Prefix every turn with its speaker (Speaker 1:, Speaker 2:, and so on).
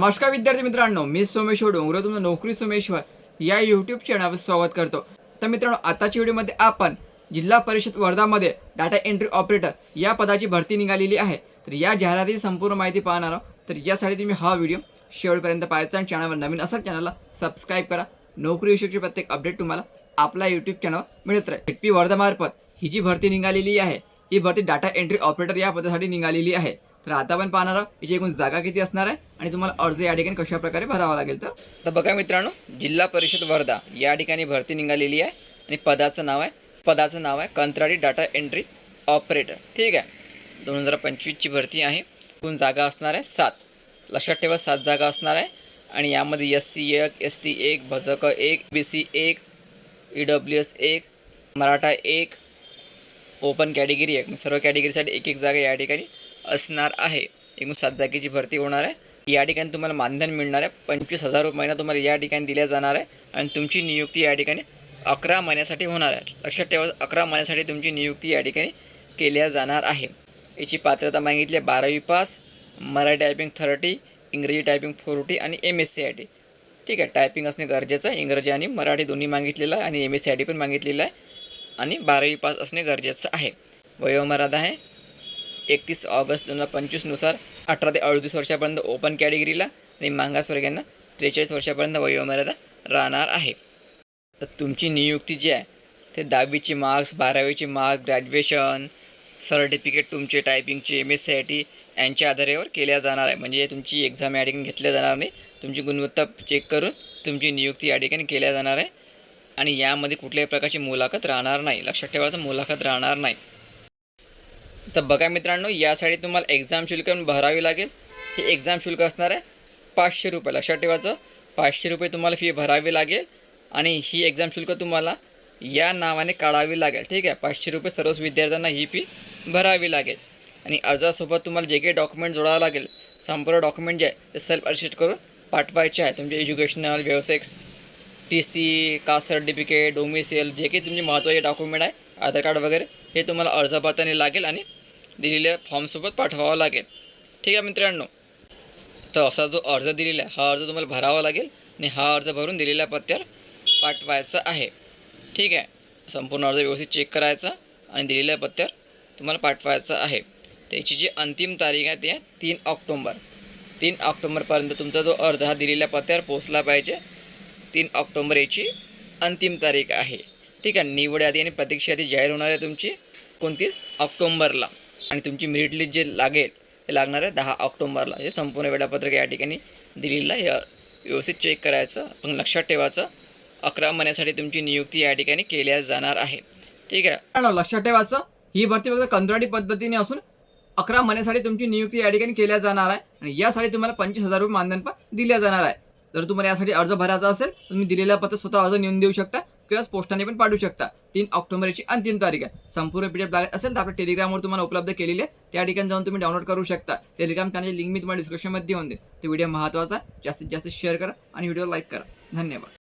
Speaker 1: नमस्कार विद्यार्थी मित्रांनो मी सोमेश्वर डोंगर तुमचं नोकरी सोमेश्वर या यूट्यूब चॅनलवर स्वागत करतो. तर मित्रांनो आताच्या व्हिडिओमध्ये आपण जिल्हा परिषद वर्धामध्ये डाटा एंट्री ऑपरेटर या पदाची भरती निघालेली आहे. तर या जाहिरातीची संपूर्ण माहिती पाहणार आहोत. तर यासाठी तुम्ही हा व्हिडिओ शेवटपर्यंत पाहायचा आणि चॅनलवर नवीन असाल चॅनलला सबस्क्राईब करा. नोकरी विषयीची प्रत्येक अपडेट तुम्हाला आपला यूट्यूब चॅनलवर मिळत राहील. पी वर्धामार्फत ही जी भरती निघालेली आहे ही भरती डाटा एंट्री ऑपरेटर या पदासाठी निघालेली आहे. तर आता आपण पाहणार आहोत याची एकूण जागा किती असणार आहे आणि तुम्हाला अर्ज या ठिकाणी कशा प्रकारे भरावा लागेल तर? तर बघा मित्रांनो जिल्हा परिषद वर्धा या ठिकाणी भरती निघालेली आहे आणि पदाचं नाव आहे पदाचं नाव आहे कंत्राटी डाटा एंट्री ऑपरेटर. ठीक आहे? दोन हजार पंचवीसची भरती आहे. एकूण जागा असणार आहे सात. लक्षात ठेवा सात जागा असणार आहे. आणि यामध्ये एस सी एक एस टी एक भजक एक बी सी एक ई डब्ल्यू एस एक मराठा एक ओपन कॅटेगरी एक. म्हणजे सर्व कॅटेगरीसाठी एक एक जागा या ठिकाणी असणार आहे. एकूण सात जागेची भरती होणार आहे. या ठिकाणी तुम्हाला मानधन मिळणार आहे. पंचवीस हजार रुपये महिना तुम्हाला या ठिकाणी दिल्या जाणार आहे. आणि तुमची नियुक्ती या ठिकाणी अकरा महिन्यासाठी होणार आहे. लक्षात ठेवा अकरा महिन्यासाठी तुमची नियुक्ती या ठिकाणी केल्या जाणार आहे. याची पात्रता मागितली आहे बारावी पास मराठी टायपिंग थर्टी इंग्रजी टायपिंग फोर्टी आणि M S C I T ठीक आहे टायपिंग असणे गरजेचं आहे. इंग्रजी आणि मराठी दोन्ही मागितलेलं आहे आणि M S C I T पण मागितलेलं आहे. आणि बारावी पास असणे गरजेचं आहे. वयोमर्यादा आहे. एकतीस ऑगस्ट दोन हजार पंचवीसनुसार अठरा ते अडतीस वर्षापर्यंत ओपन कॅटेगरीला आणि मागासवर्गीयांना त्रेचाळीस वर्षापर्यंत वयोमर्यादा राहणार आहे. तर तुमची नियुक्ती जी आहे ते दहावीची मार्क्स बारावीची मार्क्स ग्रॅज्युएशन सर्टिफिकेट तुमचे टायपिंगचे M S C I T यांच्या आधारेवर केल्या जाणार आहे. म्हणजे तुमची एक्झाम या ठिकाणी घेतल्या जाणार नाही. तुमची गुणवत्ता चेक करून तुमची नियुक्ती या ठिकाणी केल्या जाणार आहे. आणि यामध्ये कुठल्याही प्रकारची मुलाखत राहणार नाही. लक्षात ठेवायचं मुलाखत राहणार नाही. तर बघा मित्रांनो यासाठी तुम्हाला एक्झाम शुल्क भरावी लागेल. हे एक्झाम शुल्क असणार आहे पाचशे रुपये लक्षात ठेवायचं पाचशे रुपये तुम्हाला फी भरावी लागेल आणि ही एक्झाम शुल्क तुम्हाला या नावाने काढावी लागेल. ठीक आहे? पाचशे रुपये सर्वच विद्यार्थ्यांना ही फी भरावी लागेल. आणि अर्जासोबत तुम्हाला जे काही डॉक्युमेंट जोडावं लागेल संपूर्ण डॉक्युमेंट जे आहे ते सेल्फ असिस्ट करून पाठवायचे आहे. तुमचे एज्युकेशनल व्यावसायिक T C caste certificate domicile जे काही तुमचे महत्त्वाचे डॉक्युमेंट आहे आधार कार्ड वगैरे हे तुम्हाला अर्ज भरताना लागेल आणि दिलेल्या फॉर्मसोबत पाठवावा लागेल. ठीक आहे मित्रांनो? तर असा जो अर्ज दिलेला आहे हा अर्ज तुम्हाला भरावा लागेल आणि हा अर्ज भरून दिलेल्या पत्त्यावर पाठवायचा आहे. ठीक आहे? संपूर्ण अर्ज व्यवस्थित चेक करायचा आणि दिलेल्या पत्त्यावर तुम्हाला पाठवायचं आहे. त्याची जी अंतिम तारीख आहे ती आहे तीन ऑक्टोंबर. तीन ऑक्टोंबरपर्यंत तुमचा जो अर्ज हा दिलेल्या पत्त्यावर पोहोचला पाहिजे. तीन ऑक्टोंबर याची अंतिम तारीख आहे. ठीक आहे? निवड यादी आणि प्रतीक्षा यादी जाहीर होणार आहे तुमची एकोणतीस ऑक्टोंबरला. आणि तुमची मेरिट लिस्ट जे लागेल ते लागणार आहे दहा ऑक्टोंबरला. हे म्हणजे संपूर्ण वेळापत्रक या ठिकाणी दिलेलं आहे. व्यवस्थित चेक करायचं पण लक्षात ठेवायचं. अकरा महिन्यासाठी तुमची नियुक्ती या ठिकाणी केल्या जाणार आहे. ठीक आहे? लक्षात ठेवायचं. ही भरती फक्त कंत्राटी पद्धतीने असून अकरा महिन्यासाठी तुमची नियुक्ती या ठिकाणी केल्या जाणार आहे. आणि यासाठी तुम्हाला पंचवीस हजार रुपये मानधन पण दिल्या जाणार आहे. जर तुम्हाला यासाठी अर्ज भरायचा असेल तुम्ही दिलेला पत्र स्वतः अर्ज नेऊन देऊ शकता. किंवा पोस्टाने पण पाठवू शकता. तीन ऑक्टोबरची अंतिम तारीख आहे. संपूर्ण पीडीएफ लागत असेल तर आपल्या टेलिग्रामवर तुम्हाला उपलब्ध केलेली आहे. त्या ठिकाणी जाऊन तुम्ही डाउनलोड करू शकता. टेलिग्राम चॅनल लिंक मी तुम्हाला डिस्क्रिप्शनमध्ये देऊन दे तो व्हिडिओ महत्त्वाचा जास्तीत जास्त शेअर करा आणि व्हिडिओ लाईक करा. धन्यवाद.